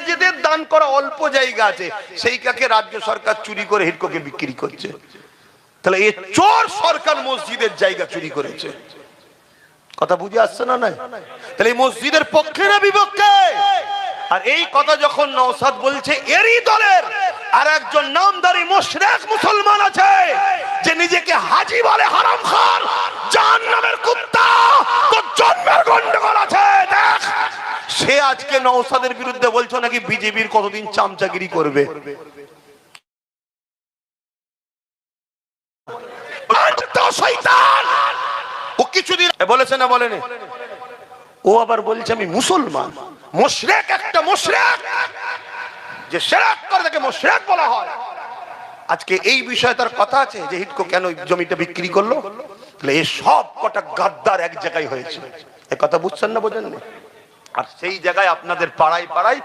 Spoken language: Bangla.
নিজেদের দান করা অল্প জায়গা আছে সেইটাকে রাজ্য সরকার চুরি করে হিটকোকে বিক্রি করছে। তাহলে এ চোর সরকার মসজিদের জায়গা চুরি করেছে। কথা বুঝে আসছে না নাই? তাহলে মসজিদের পক্ষে না বিপক্ষে? আর এই কথা যখন নওসাদ বলছে, এরই দলের আর একজন নামদারি মুশরিক মুসলমান আছে, যে নিজেকে হাজি বলে হারাম খান, জাহান্নামের কুত্তা তো জন্মের গন্ডগোল আছে। সে আজকে নওসাদের বিরুদ্ধে বলছো নাকি বিজেপির কতদিন চামচাগিরি করবে? বলেছে না ও আবার বলছে আমি মুসলমান। মোশরেক একটা মোশরেক। যে করে মোশরেক বলা হয়। আজকে এই বিষয়ে তার কথা আছে যে হিটকো কেন জমিটা বিক্রি করল? তাহলে এই সব কটা গাদ্দার এক জায়গায় হয়েছে। এ কথা বুঝছেন না বোঝেন না আর সেই জায়গায় আপনাদের পাড়ায় পাড়ায়